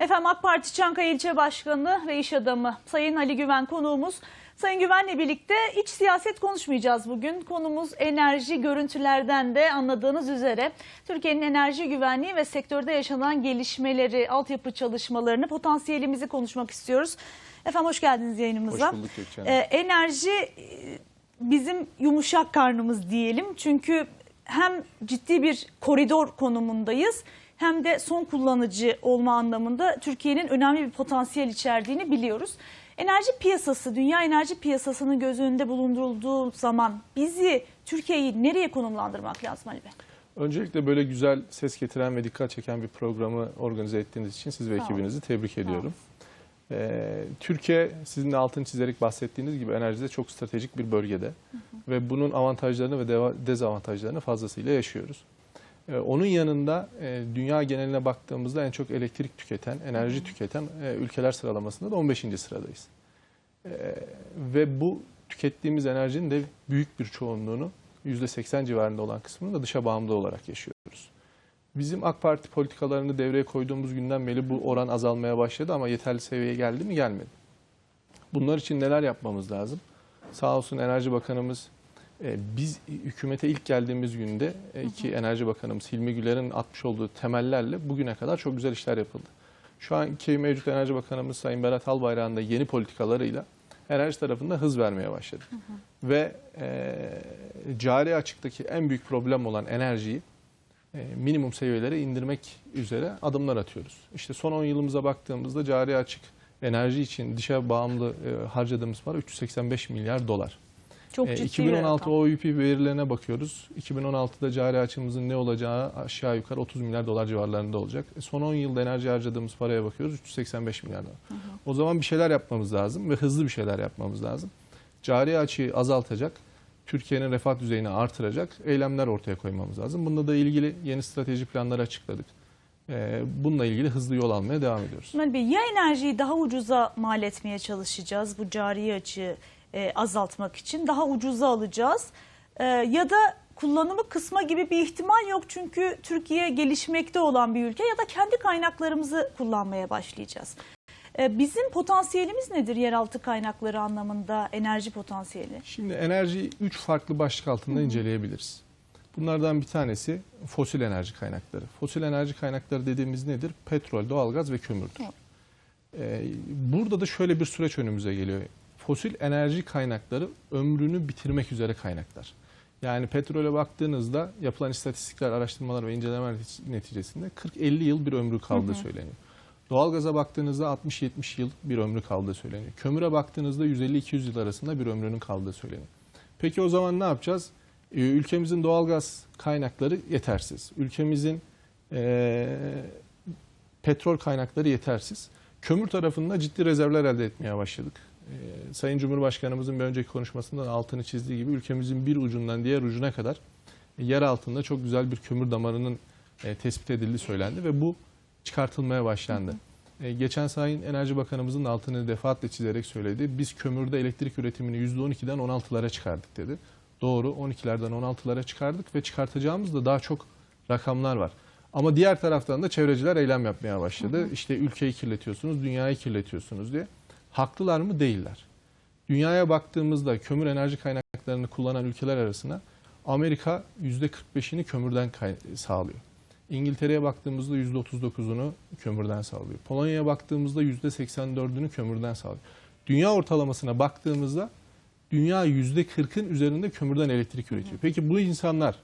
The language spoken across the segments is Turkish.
Efendim AK Parti Çankaya İlçe Başkanı ve iş adamı Sayın Ali Güven konuğumuz. Sayın Güven'le birlikte iç siyaset konuşmayacağız bugün. Konumuz enerji görüntülerden de anladığınız üzere Türkiye'nin enerji güvenliği ve sektörde yaşanan gelişmeleri, altyapı çalışmalarını, potansiyelimizi konuşmak istiyoruz. Efendim hoş geldiniz yayınımıza. Hoş bulduk. Ee, enerji e, bizim yumuşak karnımız diyelim. Çünkü hem ciddi bir koridor konumundayız hem de son kullanıcı olma anlamında Türkiye'nin önemli bir potansiyel içerdiğini biliyoruz. Enerji piyasası, dünya enerji piyasasının göz önünde bulundurulduğu zaman bizi, Türkiye'yi nereye konumlandırmak lazım Ali Bey? Öncelikle böyle güzel ses getiren ve dikkat çeken bir programı organize ettiğiniz için siz ve ekibinizi tebrik ediyorum. Ee, Türkiye sizin de altını çizerek bahsettiğiniz gibi enerjide çok stratejik bir bölgede ve bunun avantajlarını ve dezavantajlarını fazlasıyla yaşıyoruz. Ee, onun yanında e, dünya geneline baktığımızda en çok elektrik tüketen, enerji tüketen e, ülkeler sıralamasında da 15. sıradayız. Ee, ve bu tükettiğimiz enerjinin de büyük bir çoğunluğunu %80 civarında olan kısmını da dışa bağımlı olarak yaşıyoruz. Bizim AK Parti politikalarını devreye koyduğumuz günden beri bu oran azalmaya başladı ama yeterli seviyeye geldi mi gelmedi. Bunlar için neler yapmamız lazım? Sağ olsun Enerji Bakanımız biz hükümete ilk geldiğimiz günde e, iki Enerji Bakanımız Hilmi Güler'in atmış olduğu temellerle bugüne kadar çok güzel işler yapıldı. Şu anki mevcut Enerji Bakanımız Sayın Berat Albayrak'ın da yeni politikalarıyla enerji tarafında hız vermeye başladı. Ve e, cari açıktaki en büyük problem olan enerjiyi e, minimum seviyelere indirmek üzere adımlar atıyoruz. İşte son 10 yılımıza baktığımızda cari açık enerji için dışa bağımlı e, harcadığımız para 385 milyar dolar. Çok E, ciddi bir 2016 rakam. OÜP verilerine bakıyoruz. 2016'da cari açığımızın ne olacağı aşağı yukarı 30 milyar dolar civarlarında olacak. E, son 10 yılda enerji harcadığımız paraya bakıyoruz 385 milyar dolar. O zaman bir şeyler yapmamız lazım ve hızlı bir şeyler yapmamız lazım. Cari açığı azaltacak, Türkiye'nin refah düzeyini artıracak eylemler ortaya koymamız lazım. Bununla da ilgili yeni strateji planları açıkladık. E, bununla ilgili hızlı yol almaya devam ediyoruz. Ali Bey ya enerjiyi daha ucuza mal etmeye çalışacağız bu cari açığı e, azaltmak için daha ucuza alacağız E, ya da kullanımı kısma gibi bir ihtimal yok çünkü Türkiye gelişmekte olan bir ülke ya da kendi kaynaklarımızı kullanmaya başlayacağız. E, bizim potansiyelimiz nedir yeraltı kaynakları anlamında enerji potansiyeli? Şimdi enerjiyi üç farklı başlık altında inceleyebiliriz. Bunlardan bir tanesi fosil enerji kaynakları. Fosil enerji kaynakları dediğimiz nedir? Petrol, doğalgaz ve kömürdür. Evet. Burada da şöyle bir süreç önümüze geliyor. Fosil enerji kaynakları ömrünü bitirmek üzere kaynaklar. Yani petrole baktığınızda yapılan istatistikler, araştırmalar ve incelemeler neticesinde 40-50 yıl bir ömrü kaldığı söyleniyor. Doğalgaza baktığınızda 60-70 yıl bir ömrü kaldığı söyleniyor. Kömüre baktığınızda 150-200 yıl arasında bir ömrünün kaldığı söyleniyor. Peki o zaman ne yapacağız? Ee, Ülkemizin doğalgaz kaynakları yetersiz. Ülkemizin eee, petrol kaynakları yetersiz. Kömür tarafında ciddi rezervler elde etmeye başladık. Ee, Sayın Cumhurbaşkanımızın bir önceki konuşmasında da altını çizdiği gibi ülkemizin bir ucundan diğer ucuna kadar e, yer altında çok güzel bir kömür damarının e, tespit edildiği söylendi ve bu çıkartılmaya başlandı. E, Geçen Sayın Enerji Bakanımızın altını defaatle çizerek söyledi. Biz kömürde elektrik üretimini %12'den 16'lara çıkardık dedi. Doğru 12'lerden 16'lara çıkardık ve çıkartacağımız da daha çok rakamlar var. Ama diğer taraftan da çevreciler eylem yapmaya başladı. İşte ülkeyi kirletiyorsunuz, dünyayı kirletiyorsunuz diye. Haklılar mı? Değiller. Dünyaya baktığımızda kömür enerji kaynaklarını kullanan ülkeler arasına Amerika %45'ini kömürden sağlıyor. İngiltere'ye baktığımızda %39'unu kömürden sağlıyor. Polonya'ya baktığımızda %84'ünü kömürden sağlıyor. Dünya ortalamasına baktığımızda dünya %40'ın üzerinde kömürden elektrik üretiyor. Peki bu insanlar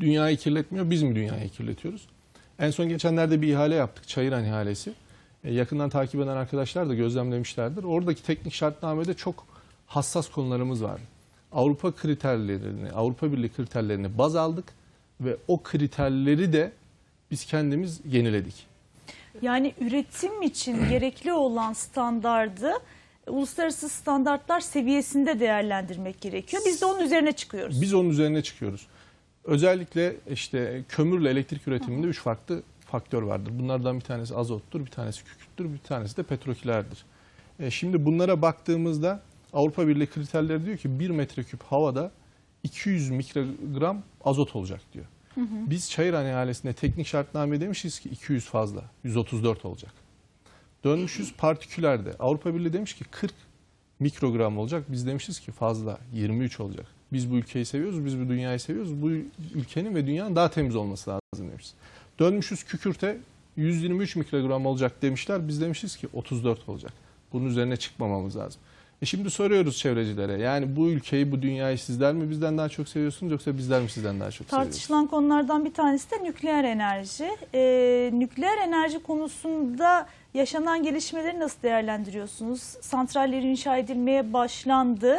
dünyayı kirletmiyor, biz mi dünyayı kirletiyoruz? En son geçenlerde bir ihale yaptık, Çayıran ihalesi. E, yakından takip eden arkadaşlar da gözlemlemişlerdir. Oradaki teknik şartnamede çok hassas konularımız var. Avrupa kriterlerini, Avrupa Birliği kriterlerini baz aldık ve o kriterleri de biz kendimiz yeniledik. Yani üretim için gerekli olan standardı uluslararası standartlar seviyesinde değerlendirmek gerekiyor. Biz de onun üzerine çıkıyoruz. Biz onun üzerine çıkıyoruz. Özellikle işte kömürle elektrik üretiminde üç farklı faktör vardır. Bunlardan bir tanesi azottur, bir tanesi kükürttür, bir tanesi de petrokilerdir. E, şimdi bunlara baktığımızda Avrupa Birliği kriterleri diyor ki 1 metreküp havada 200 mikrogram azot olacak diyor. Biz Çayırhane ihalesinde teknik şartname demişiz ki 200 fazla, 134 olacak. Dönmüşüz partikülerde. Avrupa Birliği demiş ki 40 mikrogram olacak. Biz demişiz ki fazla 23 olacak. Biz bu ülkeyi seviyoruz, biz bu dünyayı seviyoruz. Bu ülkenin ve dünyanın daha temiz olması lazım demişiz. Dönmüşüz kükürte 123 mikrogram olacak demişler. Biz demişiz ki 34 olacak. Bunun üzerine çıkmamamız lazım. E şimdi soruyoruz çevrecilere. Yani bu ülkeyi, bu dünyayı sizler mi bizden daha çok seviyorsunuz yoksa bizler mi sizden daha çok seviyoruz? Tartışılan konulardan bir tanesi de nükleer enerji. Ee, nükleer enerji konusunda yaşanan gelişmeleri nasıl değerlendiriyorsunuz? Santrallerin inşa edilmeye başlandı.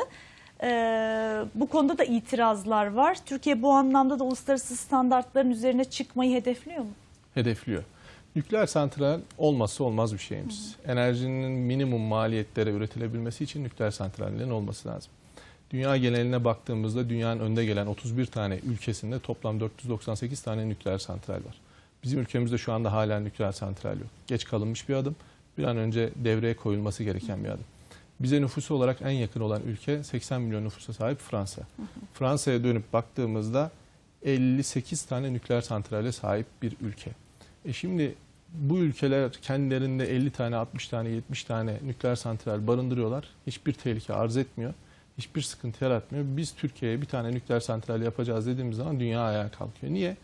Ee, bu konuda da itirazlar var. Türkiye bu anlamda da uluslararası standartların üzerine çıkmayı hedefliyor mu? hedefliyor. Nükleer santral olmazsa olmaz bir şeyimiz. Enerjinin minimum maliyetlere üretilebilmesi için nükleer santrallerin olması lazım. Dünya geneline baktığımızda dünyanın önde gelen 31 tane ülkesinde toplam 498 tane nükleer santral var. Bizim ülkemizde şu anda hala nükleer santral yok. Geç kalınmış bir adım. Bir an önce devreye koyulması gereken bir adım. Bize nüfusu olarak en yakın olan ülke 80 milyon nüfusa sahip Fransa. Fransa'ya dönüp baktığımızda 58 tane nükleer santrale sahip bir ülke. E şimdi bu ülkeler kendilerinde 50 tane, 60 tane, 70 tane nükleer santral barındırıyorlar. Hiçbir tehlike arz etmiyor. Hiçbir sıkıntı yaratmıyor. Biz Türkiye'ye bir tane nükleer santral yapacağız dediğimiz zaman dünya ayağa kalkıyor. Niye?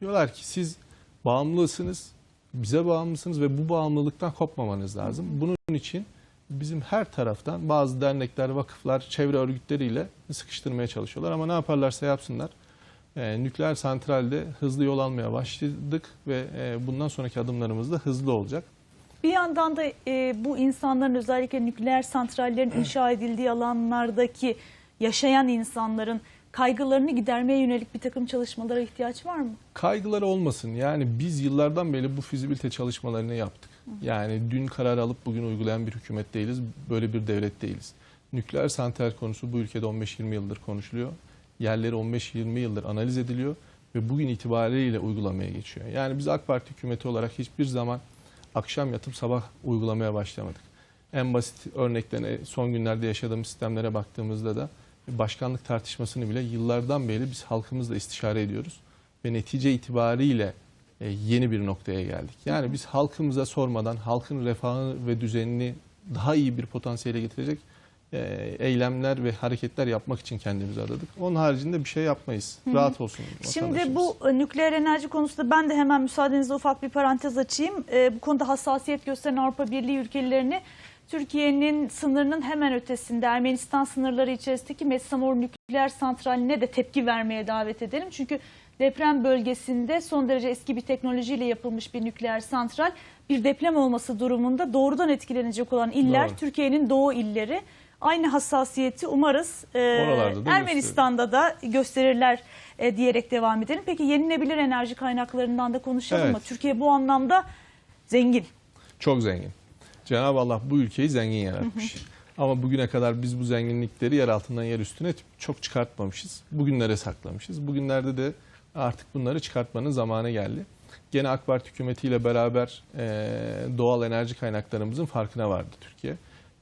Diyorlar ki siz bağımlısınız, bize bağımlısınız ve bu bağımlılıktan kopmamanız lazım. Bunun için bizim her taraftan bazı dernekler, vakıflar, çevre örgütleriyle sıkıştırmaya çalışıyorlar. Ama ne yaparlarsa yapsınlar e, nükleer santralde hızlı yol almaya başladık ve e, bundan sonraki adımlarımız da hızlı olacak. Bir yandan da e, bu insanların özellikle nükleer santrallerin inşa edildiği alanlardaki yaşayan insanların kaygılarını gidermeye yönelik bir takım çalışmalara ihtiyaç var mı? Kaygıları olmasın. Yani biz yıllardan beri bu fizibilite çalışmalarını yaptık. Yani dün karar alıp bugün uygulayan bir hükümet değiliz. Böyle bir devlet değiliz. Nükleer santral konusu bu ülkede 15-20 yıldır konuşuluyor. Yerleri 15-20 yıldır analiz ediliyor ve bugün itibariyle uygulamaya geçiyor. Yani biz AK Parti hükümeti olarak hiçbir zaman akşam yatıp sabah uygulamaya başlamadık. En basit örneklerine son günlerde yaşadığımız sistemlere baktığımızda da başkanlık tartışmasını bile yıllardan beri biz halkımızla istişare ediyoruz ve netice itibariyle yeni bir noktaya geldik. Yani biz halkımıza sormadan halkın refahı ve düzenini daha iyi bir potansiyele getirecek e, eylemler ve hareketler yapmak için kendimizi adadık. Onun haricinde bir şey yapmayız. Rahat olsun Şimdi bu e, nükleer enerji konusunda ben de hemen müsaadenizle ufak bir parantez açayım. E, bu konuda hassasiyet gösteren Avrupa Birliği ülkelerini Türkiye'nin sınırının hemen ötesinde Ermenistan sınırları içerisindeki Metsamor nükleer santraline de tepki vermeye davet edelim. Çünkü deprem bölgesinde son derece eski bir teknolojiyle yapılmış bir nükleer santral bir deprem olması durumunda doğrudan etkilenecek olan iller. Türkiye'nin doğu illeri. Aynı hassasiyeti umarız e, Oralarda da Ermenistan'da da gösterirler e, diyerek devam edelim. Peki yenilebilir enerji kaynaklarından da konuşalım Evet. mı? Türkiye bu anlamda zengin. Çok zengin. Cenab-ı Allah bu ülkeyi zengin yaratmış. Ama bugüne kadar biz bu zenginlikleri yer altından yer üstüne çok çıkartmamışız. Bugünlere saklamışız. Bugünlerde de artık bunları çıkartmanın zamanı geldi. Gene AK Parti hükümetiyle beraber e, doğal enerji kaynaklarımızın farkına vardı Türkiye.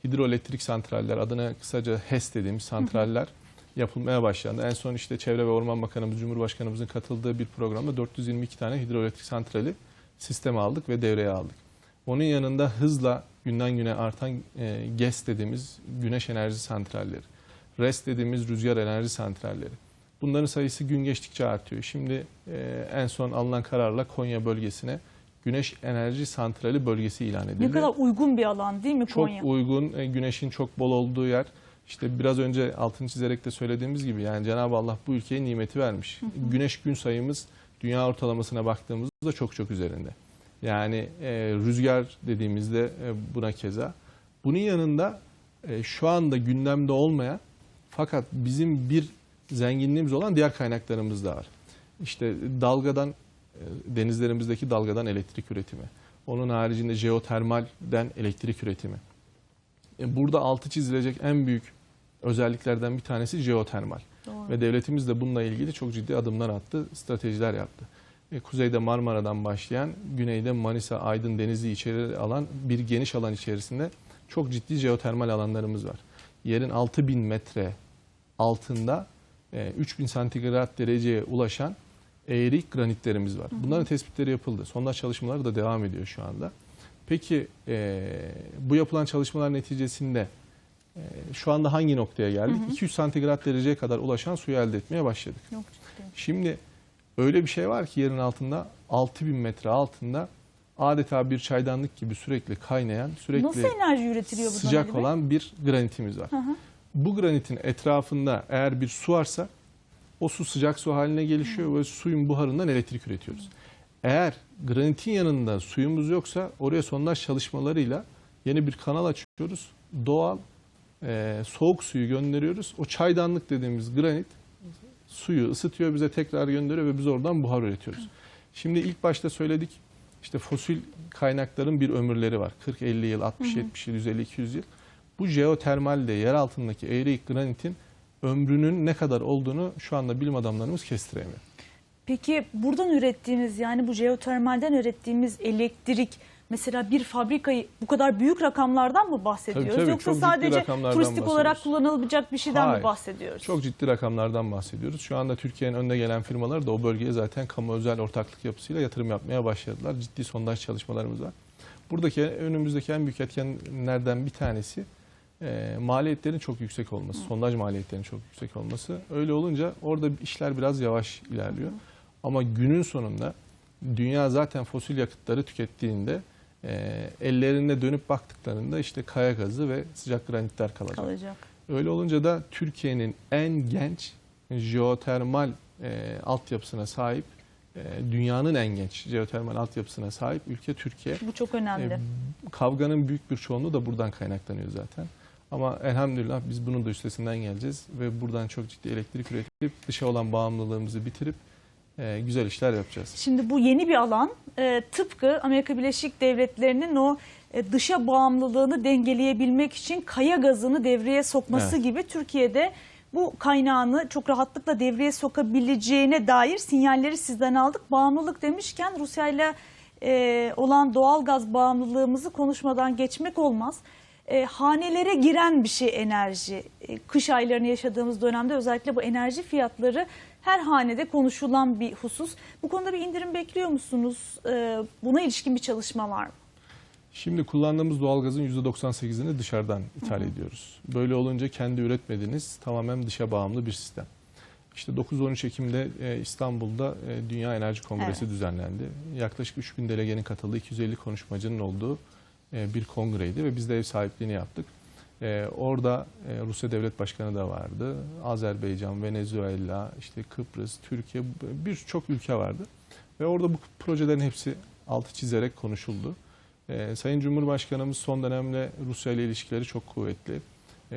Hidroelektrik santraller, adına kısaca HES dediğimiz santraller yapılmaya başlandı. En son işte Çevre ve Orman Bakanımız, Cumhurbaşkanımızın katıldığı bir programda 422 tane hidroelektrik santrali sisteme aldık ve devreye aldık. Onun yanında hızla günden güne artan e, GES dediğimiz güneş enerji santralleri, RES dediğimiz rüzgar enerji santralleri. Bunların sayısı gün geçtikçe artıyor. Şimdi e, en son alınan kararla Konya bölgesine güneş enerji santrali bölgesi ilan edildi. Ne kadar uygun bir alan değil mi Çok Konya? uygun, e, güneşin çok bol olduğu yer. İşte biraz önce altını çizerek de söylediğimiz gibi yani Cenab-ı Allah bu ülkeye nimeti vermiş. Güneş gün sayımız dünya ortalamasına baktığımızda çok çok üzerinde. Yani e, rüzgar dediğimizde e, buna keza. Bunun yanında e, şu anda gündemde olmayan fakat bizim bir zenginliğimiz olan diğer kaynaklarımız da var. İşte dalgadan, e, denizlerimizdeki dalgadan elektrik üretimi. Onun haricinde jeotermalden elektrik üretimi. E, Burada altı çizilecek en büyük özelliklerden bir tanesi jeotermal. Doğru. Ve devletimiz de bununla ilgili çok ciddi adımlar attı, stratejiler yaptı. E, Kuzeyde Marmara'dan başlayan, güneyde Manisa, Aydın, Denizli içeri alan bir geniş alan içerisinde çok ciddi jeotermal alanlarımız var. Yerin 6000 metre altında 3000 santigrat dereceye ulaşan eğrik granitlerimiz var. Bunların tespitleri yapıldı. Sondaj çalışmaları da devam ediyor şu anda. Peki e, bu yapılan çalışmalar neticesinde e, şu anda hangi noktaya geldik? 200 santigrat dereceye kadar ulaşan suyu elde etmeye başladık. Yok ciddi. Şimdi öyle bir şey var ki yerin altında 6000 metre altında adeta bir çaydanlık gibi sürekli kaynayan, sürekli Nasıl enerji üretiliyor sıcak olan bir granitimiz var. Hı hı. Bu granitin etrafında eğer bir su varsa o su sıcak su haline gelişiyor ve suyun buharından elektrik üretiyoruz. Eğer granitin yanında suyumuz yoksa oraya sondaj çalışmalarıyla yeni bir kanal açıyoruz. Doğal e, soğuk suyu gönderiyoruz. O çaydanlık dediğimiz granit suyu ısıtıyor bize tekrar gönderiyor ve biz oradan buhar üretiyoruz. Şimdi ilk başta söyledik işte fosil kaynakların bir ömürleri var. 40-50 yıl, 60, 70 yıl, 150, 200 yıl. Bu jeotermalde yer altındaki eğrik granitin ömrünün ne kadar olduğunu şu anda bilim adamlarımız kestiremiyor. Peki buradan ürettiğimiz yani bu jeotermalden ürettiğimiz elektrik mesela bir fabrikayı bu kadar büyük rakamlardan mı bahsediyoruz? Tabii, tabii, Yoksa sadece turistik olarak kullanılabilecek bir şeyden mi Hayır. bahsediyoruz? Çok ciddi rakamlardan bahsediyoruz. Şu anda Türkiye'nin önde gelen firmaları da o bölgeye zaten kamu özel ortaklık yapısıyla yatırım yapmaya başladılar. Ciddi sondaj çalışmalarımız var. Buradaki önümüzdeki en büyük etkenlerden bir tanesi e, maliyetlerin çok yüksek olması, sondaj maliyetlerinin çok yüksek olması. Öyle olunca orada işler biraz yavaş ilerliyor. Ama günün sonunda dünya zaten fosil yakıtları tükettiğinde e, ellerine dönüp baktıklarında işte kaya gazı ve sıcak granitler kalacak. kalacak. Öyle olunca da Türkiye'nin en genç jeotermal e, altyapısına sahip, e, dünyanın en genç jeotermal altyapısına sahip ülke Türkiye. Bu çok önemli. E, kavganın büyük bir çoğunluğu da buradan kaynaklanıyor zaten. Ama elhamdülillah biz bunun da üstesinden geleceğiz ve buradan çok ciddi elektrik üretip dışa olan bağımlılığımızı bitirip e, güzel işler yapacağız. Şimdi bu yeni bir alan. Ee, tıpkı Amerika Birleşik Devletleri'nin o e, dışa bağımlılığını dengeleyebilmek için kaya gazını devreye sokması Evet. gibi Türkiye'de bu kaynağını çok rahatlıkla devreye sokabileceğine dair sinyalleri sizden aldık. Bağımlılık demişken Rusya ile e, olan doğal gaz bağımlılığımızı konuşmadan geçmek olmaz. E, hanelere giren bir şey enerji. E, kış aylarını yaşadığımız dönemde özellikle bu enerji fiyatları her hanede konuşulan bir husus. Bu konuda bir indirim bekliyor musunuz? E, buna ilişkin bir çalışma var mı? Şimdi kullandığımız doğalgazın %98'ini dışarıdan ithal ediyoruz. Böyle olunca kendi üretmediğiniz tamamen dışa bağımlı bir sistem. İşte 9-13 Ekim'de e, İstanbul'da e, Dünya Enerji Kongresi Evet. düzenlendi. Yaklaşık 3000 delegenin katıldığı 250 konuşmacının olduğu bir kongreydi ve biz de ev sahipliğini yaptık. E, Orada e, Rusya Devlet Başkanı da vardı. Azerbaycan, Venezuela, işte Kıbrıs, Türkiye birçok ülke vardı. Ve orada bu projelerin hepsi altı çizerek konuşuldu. Sayın Cumhurbaşkanımız son dönemde Rusya ile ilişkileri çok kuvvetli.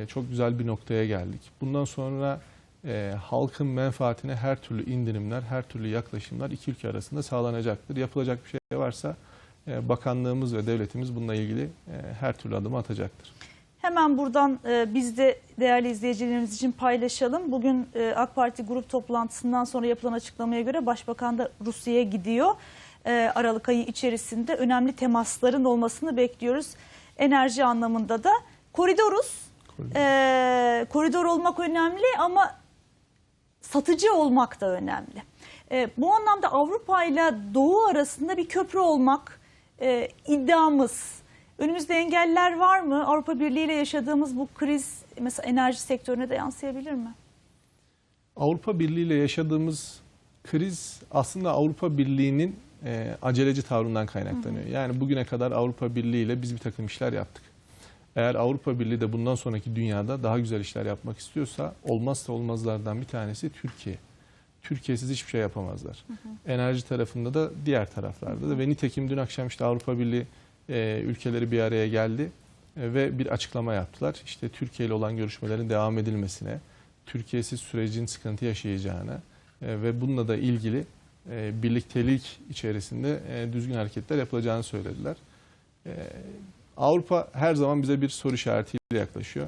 Çok güzel bir noktaya geldik. Bundan sonra e, halkın menfaatine her türlü indirimler, her türlü yaklaşımlar iki ülke arasında sağlanacaktır. Yapılacak bir şey varsa e, bakanlığımız ve devletimiz bununla ilgili e, her türlü adımı atacaktır. Hemen buradan e, biz de değerli izleyicilerimiz için paylaşalım. Bugün e, AK Parti grup toplantısından sonra yapılan açıklamaya göre Başbakan da Rusya'ya gidiyor. E, Aralık ayı içerisinde önemli temasların olmasını bekliyoruz. Enerji anlamında da koridoruz. E, koridor olmak önemli ama satıcı olmak da önemli. E, bu anlamda Avrupa ile Doğu arasında bir köprü olmak e, iddiamız. Önümüzde engeller var mı? Avrupa Birliği ile yaşadığımız bu kriz mesela enerji sektörüne de yansıyabilir mi? Avrupa Birliği ile yaşadığımız kriz aslında Avrupa Birliği'nin e, aceleci tavrından kaynaklanıyor. Yani bugüne kadar Avrupa Birliği ile biz bir takım işler yaptık. Eğer Avrupa Birliği de bundan sonraki dünyada daha güzel işler yapmak istiyorsa olmazsa olmazlardan bir tanesi Türkiye. Türkiye'siz hiçbir şey yapamazlar. Enerji tarafında da diğer taraflarda da ve nitekim dün akşam işte Avrupa Birliği e, ülkeleri bir araya geldi e, ve bir açıklama yaptılar. İşte Türkiye ile olan görüşmelerin devam edilmesine, Türkiye'siz sürecin sıkıntı yaşayacağına e, ve bununla da ilgili e, birliktelik içerisinde e, düzgün hareketler yapılacağını söylediler. E, Avrupa her zaman bize bir soru işaretiyle yaklaşıyor.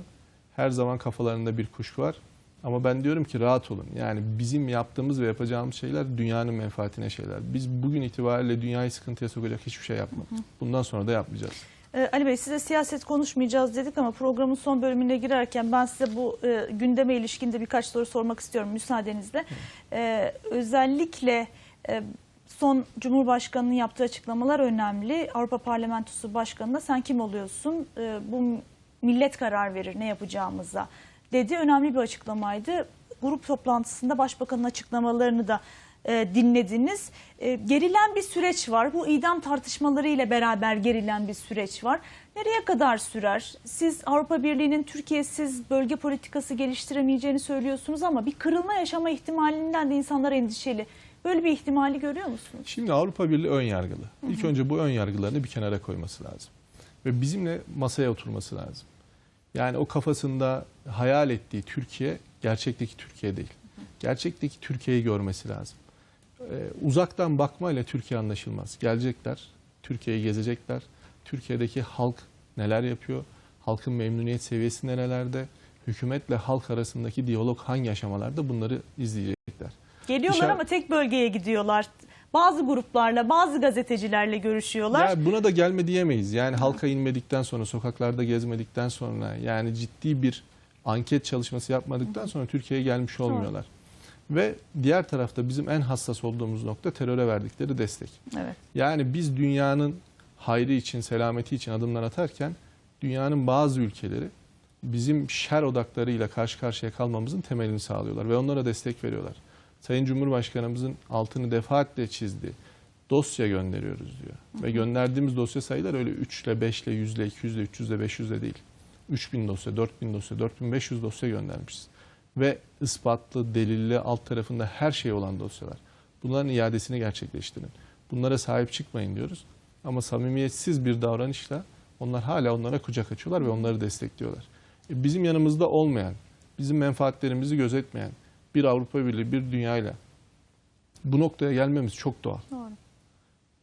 Her zaman kafalarında bir kuşku var. Ama ben diyorum ki rahat olun. Yani bizim yaptığımız ve yapacağımız şeyler dünyanın menfaatine şeyler. Biz bugün itibariyle dünyayı sıkıntıya sokacak hiçbir şey yapmadık. Bundan sonra da yapmayacağız. Ee, Ali Bey size siyaset konuşmayacağız dedik ama programın son bölümüne girerken ben size bu e, gündeme ilişkinde birkaç soru sormak istiyorum müsaadenizle. Ee, özellikle E, son Cumhurbaşkanı'nın yaptığı açıklamalar önemli. Avrupa Parlamentosu Başkanı'na sen kim oluyorsun? E, bu millet karar verir ne yapacağımıza dedi. Önemli bir açıklamaydı. Grup toplantısında başbakanın açıklamalarını da e, dinlediniz. E, gerilen bir süreç var. Bu idam tartışmaları ile beraber gerilen bir süreç var. Nereye kadar sürer? Siz Avrupa Birliği'nin Türkiye'siz bölge politikası geliştiremeyeceğini söylüyorsunuz ama bir kırılma yaşama ihtimalinden de insanlar endişeli. Böyle bir ihtimali görüyor musunuz? Şimdi Avrupa Birliği ön yargılı. İlk önce bu ön yargılarını bir kenara koyması lazım. Ve bizimle masaya oturması lazım. Yani o kafasında hayal ettiği Türkiye gerçekteki Türkiye değil. Gerçekteki Türkiye'yi görmesi lazım. Ee, uzaktan bakmayla Türkiye anlaşılmaz. Gelecekler, Türkiye'yi gezecekler. Türkiye'deki halk neler yapıyor? Halkın memnuniyet seviyesi nerelerde? Hükümetle halk arasındaki diyalog hangi aşamalarda bunları izleyecekler. Geliyorlar Dışarı- ama tek bölgeye gidiyorlar. Bazı gruplarla, bazı gazetecilerle görüşüyorlar. Ya buna da gelme diyemeyiz. Yani halka inmedikten sonra, sokaklarda gezmedikten sonra, yani ciddi bir anket çalışması yapmadıktan sonra Türkiye'ye gelmiş olmuyorlar. Ve diğer tarafta bizim en hassas olduğumuz nokta teröre verdikleri destek. Evet. Yani biz dünyanın hayrı için, selameti için adımlar atarken dünyanın bazı ülkeleri bizim şer odaklarıyla karşı karşıya kalmamızın temelini sağlıyorlar ve onlara destek veriyorlar. Sayın Cumhurbaşkanımızın altını defaatle çizdi. Dosya gönderiyoruz diyor. Ve gönderdiğimiz dosya sayılar öyle 3 ile 5 ile 100 ile 200 ile 300 ile 500 ile değil. 3000 dosya, 4000 dosya, 4500 dosya göndermişiz. Ve ispatlı, delilli, alt tarafında her şey olan dosyalar. Bunların iadesini gerçekleştirin. Bunlara sahip çıkmayın diyoruz. Ama samimiyetsiz bir davranışla onlar hala onlara kucak açıyorlar ve onları destekliyorlar. E, Bizim yanımızda olmayan, bizim menfaatlerimizi gözetmeyen bir Avrupa Birliği, bir dünyayla bu noktaya gelmemiz çok doğal. Doğru.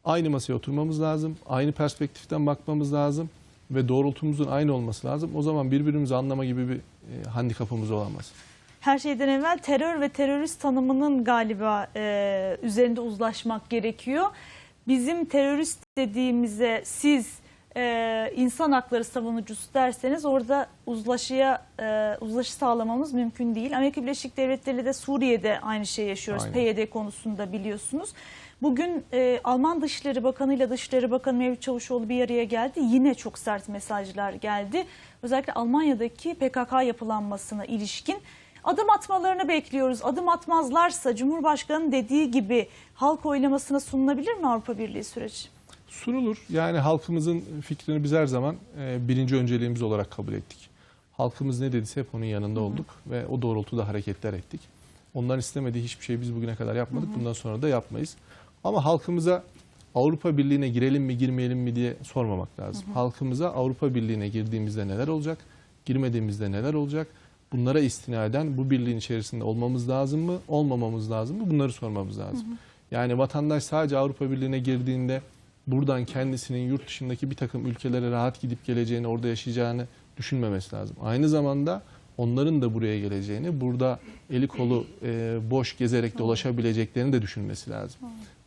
Aynı masaya oturmamız lazım, aynı perspektiften bakmamız lazım ve doğrultumuzun aynı olması lazım. O zaman birbirimizi anlama gibi bir e, handikapımız olamaz. Her şeyden evvel terör ve terörist tanımının galiba e, üzerinde uzlaşmak gerekiyor. Bizim terörist dediğimize siz e, insan hakları savunucusu derseniz orada uzlaşıya e, uzlaşı sağlamamız mümkün değil. Amerika Birleşik Devletleri de Suriye'de aynı şey yaşıyoruz. Aynen. PYD konusunda biliyorsunuz. Bugün e, Alman Dışişleri Bakanı ile Dışişleri Bakanı Mevlüt Çavuşoğlu bir araya geldi. Yine çok sert mesajlar geldi. Özellikle Almanya'daki PKK yapılanmasına ilişkin adım atmalarını bekliyoruz. Adım atmazlarsa Cumhurbaşkanı dediği gibi halk oylamasına sunulabilir mi Avrupa Birliği süreci? Sunulur. Yani halkımızın fikrini biz her zaman e, birinci önceliğimiz olarak kabul ettik. Halkımız ne dediyse hep onun yanında olduk ve o doğrultuda hareketler ettik. Onların istemediği hiçbir şey biz bugüne kadar yapmadık. Bundan sonra da yapmayız. Ama halkımıza Avrupa Birliği'ne girelim mi girmeyelim mi diye sormamak lazım. Halkımıza Avrupa Birliği'ne girdiğimizde neler olacak, girmediğimizde neler olacak? Bunlara istinaden bu birliğin içerisinde olmamız lazım mı, olmamamız lazım mı? Bunları sormamız lazım. Yani vatandaş sadece Avrupa Birliği'ne girdiğinde buradan kendisinin yurt dışındaki bir takım ülkelere rahat gidip geleceğini, orada yaşayacağını düşünmemesi lazım. Aynı zamanda onların da buraya geleceğini, burada eli kolu e, boş gezerek dolaşabileceklerini de düşünmesi lazım.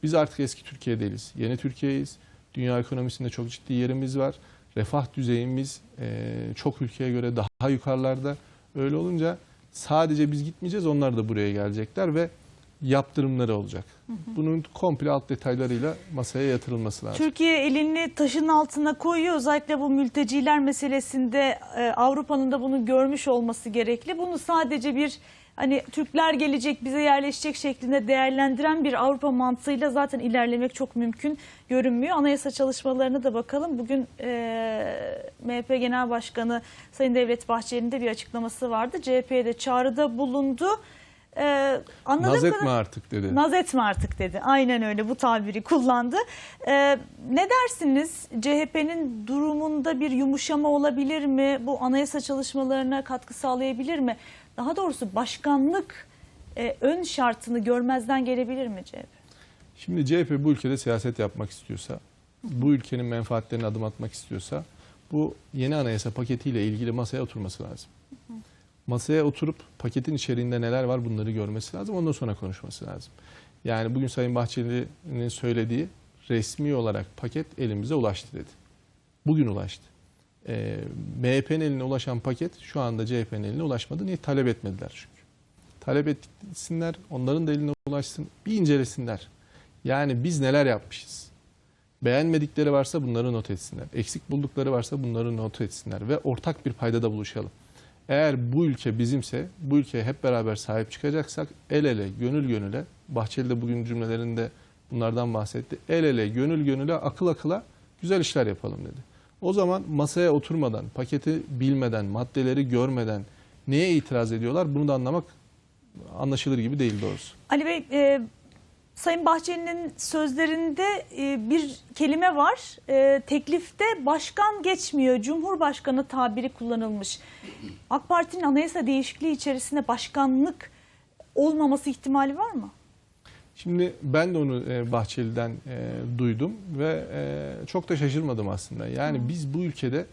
Biz artık eski Türkiye değiliz. Yeni Türkiye'yiz. Dünya ekonomisinde çok ciddi yerimiz var. Refah düzeyimiz e, çok ülkeye göre daha yukarılarda. Öyle olunca sadece biz gitmeyeceğiz, onlar da buraya gelecekler ve yaptırımları olacak. Bunun komple alt detaylarıyla masaya yatırılması lazım. Türkiye elini taşın altına koyuyor. Özellikle bu mülteciler meselesinde e, Avrupa'nın da bunu görmüş olması gerekli. Bunu sadece bir hani Türkler gelecek bize yerleşecek şeklinde değerlendiren bir Avrupa mantığıyla zaten ilerlemek çok mümkün görünmüyor. Anayasa çalışmalarına da bakalım. Bugün e, MHP Genel Başkanı Sayın Devlet Bahçeli'nin de bir açıklaması vardı. CHP'ye de çağrıda bulundu. E, anladığım Naz etme artık dedi. Naz etme artık dedi. Aynen öyle bu tabiri kullandı. Ee, ne dersiniz? CHP'nin durumunda bir yumuşama olabilir mi? Bu anayasa çalışmalarına katkı sağlayabilir mi? Daha doğrusu başkanlık e, ön şartını görmezden gelebilir mi CHP? Şimdi CHP bu ülkede siyaset yapmak istiyorsa, bu ülkenin menfaatlerine adım atmak istiyorsa bu yeni anayasa paketiyle ilgili masaya oturması lazım. Masaya oturup paketin içeriğinde neler var bunları görmesi lazım. Ondan sonra konuşması lazım. Yani bugün Sayın Bahçeli'nin söylediği resmi olarak paket elimize ulaştı dedi. Bugün ulaştı. Ee, MHP'nin eline ulaşan paket şu anda CHP'nin eline ulaşmadı. Niye? Talep etmediler çünkü. Talep etsinler, onların da eline ulaşsın, bir incelesinler. Yani biz neler yapmışız? Beğenmedikleri varsa bunları not etsinler. Eksik buldukları varsa bunları not etsinler ve ortak bir paydada buluşalım. Eğer bu ülke bizimse, bu ülkeye hep beraber sahip çıkacaksak el ele, gönül gönüle, Bahçeli de bugün cümlelerinde bunlardan bahsetti. El ele, gönül gönüle, akıl akıla güzel işler yapalım dedi. O zaman masaya oturmadan, paketi bilmeden, maddeleri görmeden neye itiraz ediyorlar bunu da anlamak anlaşılır gibi değil doğrusu. Ali Bey, e, Sayın Bahçeli'nin sözlerinde e, bir kelime var. E, teklifte başkan geçmiyor, Cumhurbaşkanı tabiri kullanılmış. AK Parti'nin anayasa değişikliği içerisinde başkanlık olmaması ihtimali var mı? Şimdi ben de onu e, Bahçeli'den e, duydum ve e, çok da şaşırmadım aslında. Yani biz bu ülkede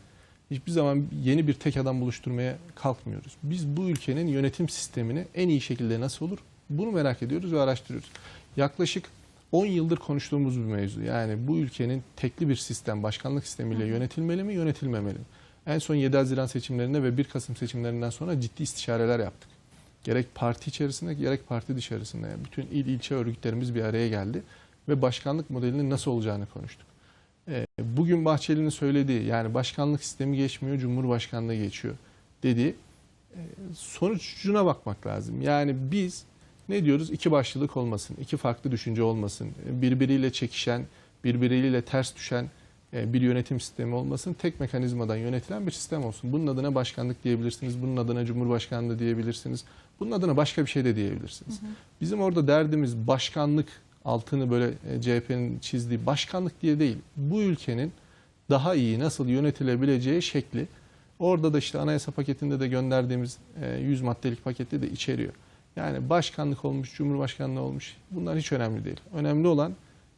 hiçbir zaman yeni bir tek adam buluşturmaya kalkmıyoruz. Biz bu ülkenin yönetim sistemini en iyi şekilde nasıl olur bunu merak ediyoruz ve araştırıyoruz. Yaklaşık 10 yıldır konuştuğumuz bir mevzu. Yani bu ülkenin tekli bir sistem, başkanlık sistemiyle yönetilmeli mi, yönetilmemeli mi? En son 7 Haziran seçimlerinde ve 1 Kasım seçimlerinden sonra ciddi istişareler yaptık. Gerek parti içerisinde gerek parti dışarısında. Yani bütün il ilçe örgütlerimiz bir araya geldi ve başkanlık modelinin nasıl olacağını konuştuk. Ee, Bugün Bahçeli'nin söylediği yani başkanlık sistemi geçmiyor, cumhurbaşkanlığı geçiyor dediği e, sonucuna bakmak lazım. Yani biz ne diyoruz? İki başlılık olmasın, iki farklı düşünce olmasın, birbiriyle çekişen, birbiriyle ters düşen e, bir yönetim sistemi olmasın, tek mekanizmadan yönetilen bir sistem olsun. Bunun adına başkanlık diyebilirsiniz, bunun adına cumhurbaşkanlığı diyebilirsiniz, bunun adına başka bir şey de diyebilirsiniz. Bizim orada derdimiz başkanlık altını böyle e, CHP'nin çizdiği başkanlık diye değil. Bu ülkenin daha iyi nasıl yönetilebileceği şekli orada da işte anayasa paketinde de gönderdiğimiz e, 100 maddelik pakette de içeriyor. Yani başkanlık olmuş, cumhurbaşkanlığı olmuş bunlar hiç önemli değil. Önemli olan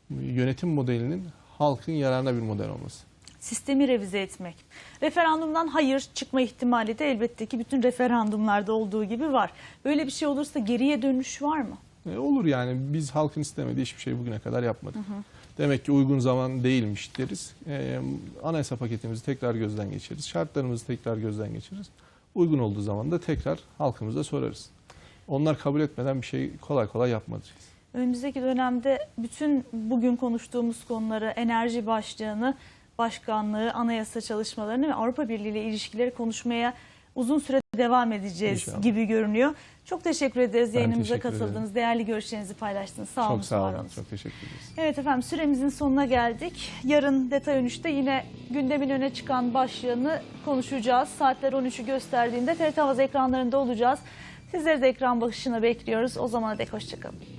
yönetim modelinin halkın yararına bir model olması. Sistemi revize etmek. Referandumdan hayır çıkma ihtimali de elbette ki bütün referandumlarda olduğu gibi var. Böyle bir şey olursa geriye dönüş var mı? E, olur yani biz halkın istemediği hiçbir şey bugüne kadar yapmadık. Demek ki uygun zaman değilmiş deriz. E, anayasa paketimizi tekrar gözden geçiririz. Şartlarımızı tekrar gözden geçiririz. Uygun olduğu zaman da tekrar halkımıza sorarız. Onlar kabul etmeden bir şey kolay kolay yapmayacağız. Önümüzdeki dönemde bütün bugün konuştuğumuz konuları, enerji başlığını, başkanlığı, anayasa çalışmalarını ve Avrupa Birliği ile ilişkileri konuşmaya uzun süre devam edeceğiz İnşallah. gibi görünüyor. Çok teşekkür ederiz Ben yayınımıza teşekkür ederim. katıldınız. Değerli görüşlerinizi paylaştınız. Sağ olun. Çok sağ olun. Çok teşekkür ederiz. Evet efendim süremizin sonuna geldik. Yarın detay 13'te yine gündemin öne çıkan başlığını konuşacağız. Saatler 13'ü gösterdiğinde TRT Havaz ekranlarında olacağız. Sizleri de ekran başına bekliyoruz. O zamana dek hoşçakalın.